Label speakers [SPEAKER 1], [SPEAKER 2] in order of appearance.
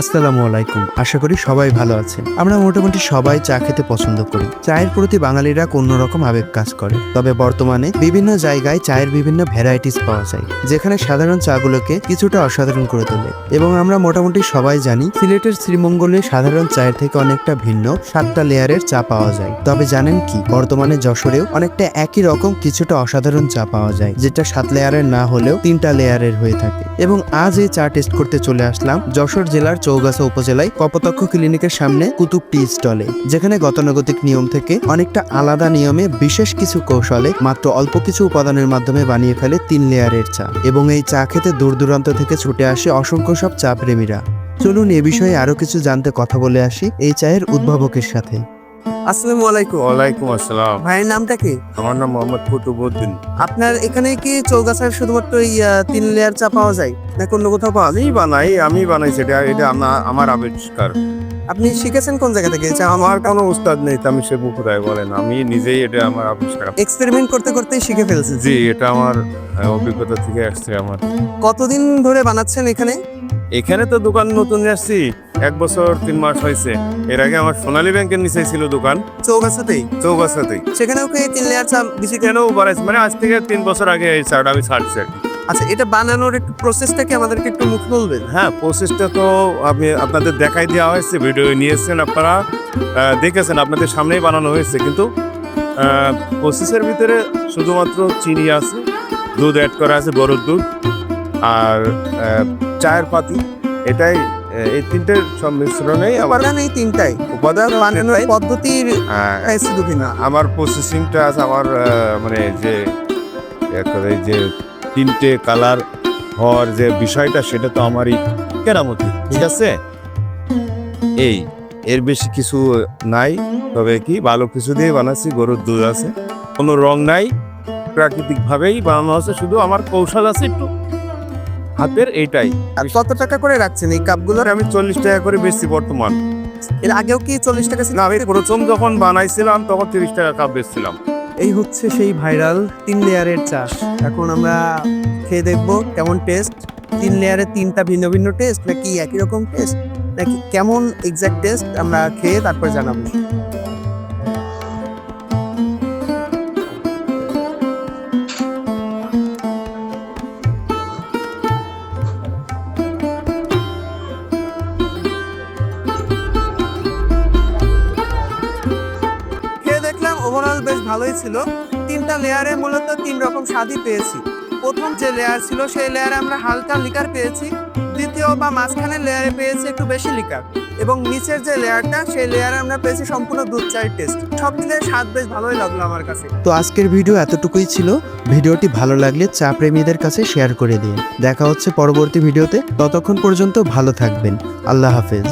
[SPEAKER 1] আসসালামু আলাইকুম। আশা করি সবাই ভালো আছেন। আমরা মোটামুটি সবাই চা খেতে পছন্দ করি। চায়ের প্রতি বাঙালিরা অন্যরকম আবেগ কাজ করে। তবে বর্তমানে বিভিন্ন জায়গায় চায়ের বিভিন্ন ভ্যারাইটিস পাওয়া যায়, যেখানে সাধারণ চাগুলোকে কিছুটা অসাধারণ করে তোলে। এবং আমরা মোটামুটি সবাই জানি, সিলেটের শ্রীমঙ্গলে সাধারণ চায়ের থেকে অনেকটা ভিন্ন সাতটা লেয়ারের চা পাওয়া যায়। তবে জানেন কি, বর্তমানে যশোরেও অনেকটা একই রকম কিছুটা অসাধারণ চা পাওয়া যায়, যেটা সাত লেয়ারের না হলেও তিনটা লেয়ারের হয়ে থাকে। এবং আজ এই চা টেস্ট করতে চলে আসলাম যশোর জেলার চৌগাছা উপজেলায় কপতক্ষ ক্লিনিকের সামনে কুতুব টি স্টলে, যেখানে গতানুগতিক নিয়ম থেকে অনেকটা আলাদা নিয়মে বিশেষ কিছু কৌশলে মাত্র অল্প কিছু উপাদানের মাধ্যমে বানিয়ে ফেলে তিন লেয়ারের চা এবং এই চা খেতে দূর দূরান্ত থেকে ছুটে আসে অসংখ্য সব চা প্রেমীরা। চলুন এ বিষয়ে আরও কিছু জানতে কথা বলে আসি এই চায়ের উদ্ভাবকের সাথে। আসসালামু আলাইকুম।
[SPEAKER 2] ওয়ালাইকুম আসসালাম।
[SPEAKER 1] ভাইয়ের নামটা কি?
[SPEAKER 2] আমার নাম মোহাম্মদ কুতুবুদ্দিন
[SPEAKER 1] আপনার এখানে কি চৌগাছার শুধুমাত্র এই তিন লেয়ার চা পাওয়া যায়? না অন্য কোথাও পাওয়া যায়?
[SPEAKER 2] আমি বানাই আমি বানাইছি এটা এটা আমার আমার আবিষ্কার।
[SPEAKER 1] আপনি শিখেছেন কোন জায়গা থেকে? চা
[SPEAKER 2] আমার কোনো উস্তাদ নেই তো আমি সে কোথায় বলেন। আমি নিজেই এটা আমার আবিষ্কার।
[SPEAKER 1] এক্সপেরিমেন্ট করতে করতেই শিখে ফেলছেন।
[SPEAKER 2] জি এটা আমার আহ, অভিজ্ঞতা থেকে আসছে আমার।
[SPEAKER 1] কতদিন ধরে বানাচ্ছেন এখানে?
[SPEAKER 2] এখানে তো দোকান নতুন আসছি। এক বছর তিন মাস হয়েছে। এর আগে আমার সোনালী ব্যাংকের নিচে ছিল দোকান।
[SPEAKER 1] চৌগাছাতেই?
[SPEAKER 2] চৌগাছাতেই।
[SPEAKER 1] সেখানেও কি এই তিন লেয়ার চা বেশি
[SPEAKER 2] কেনও বাড়াইছে। মানে আজ থেকে তিন বছর আগে এই চাটা আমি ছাড়ছি আর
[SPEAKER 1] আচ্ছা এটা বানানোর একটু প্রসেসটা কি আমাদেরকে একটু মুখ বলবেন
[SPEAKER 2] হ্যাঁ প্রসেসটা তো আমি আপনাদের দেখাই দেওয়া হয়েছে। ভিডিও নিয়েছেন আপনারা। দেখেছেন আপনাদের সামনেই বানানো হয়েছে। কিন্তু প্রসেসের ভিতরে শুধুমাত্র চিনি আছে দুধ অ্যাড করা আছে গরুর দুধ। আর চায়ের পাতি এটাই এই তিনটের সংমিশ্রণেই আমার
[SPEAKER 1] এই তিনটাই।
[SPEAKER 2] উপাদান
[SPEAKER 1] বানানোর পদ্ধতির
[SPEAKER 2] আহ,
[SPEAKER 1] শুধু ভিন্ন।
[SPEAKER 2] আমার প্রসেসিংটা আছে আমার মানে যে যে তিনটে কালার হওয়ার যে বিষয়টা সেটা তো আমারই কেরামতি ঠিক আছে? এই এর বেশি কিছু নাই তবে কি ভালো কিছু দিয়ে বানাচ্ছি গরুর দুধ আছে। কোনো রং নাই প্রাকৃতিকভাবেই বানানো হচ্ছে শুধু আমার কৌশল আছে একটু। হাতের এইটাই।
[SPEAKER 1] আর কত টাকা করে রাখছেন এই কাপগুলোর
[SPEAKER 2] আমি চল্লিশ টাকা করে বেচছি বর্তমান।
[SPEAKER 1] এর আগেও কি চল্লিশ টাকা ছিল?
[SPEAKER 2] না আমি প্রথম যখন বানাইছিলাম তখন তিরিশ টাকা কাপ বেচছিলাম।
[SPEAKER 1] এই হচ্ছে সেই ভাইরাল তিন লেয়ারের চাষ। এখন আমরা খেয়ে দেখব কেমন টেস্ট। তিন লেয়ারের তিনটা ভিন্ন ভিন্ন টেস্ট নাকি একই রকম টেস্ট? নাকি কেমন এক্সাক্ট টেস্ট আমরা খেয়ে তারপর জানাব। ওভারঅল বেশ ভালোই ছিল। তিনটা লেয়ারে মূলত তিন রকম স্বাদই পেয়েছি। প্রথম যে লেয়ার ছিল, সেই লেয়ারে আমরা হালকা লিকার পেয়েছি। দ্বিতীয় বা মাঝখানের লেয়ারে পেয়েছি একটু বেশি লিকার এবং নিচের যে লেয়ারটা সেই লেয়ারে আমরা পেয়েছি সম্পূর্ণ দুধ চায়ের টেস্ট সব মিলিয়ে স্বাদ বেশ ভালোই লাগল আমার কাছে। তো আজকের ভিডিও এতটুকুই ছিল। ভিডিওটি ভালো লাগলে চা প্রেমীদের কাছে শেয়ার করে দিন। দেখা হচ্ছে পরবর্তী ভিডিওতে ততক্ষণ পর্যন্ত ভালো থাকবেন। আল্লাহ হাফেজ।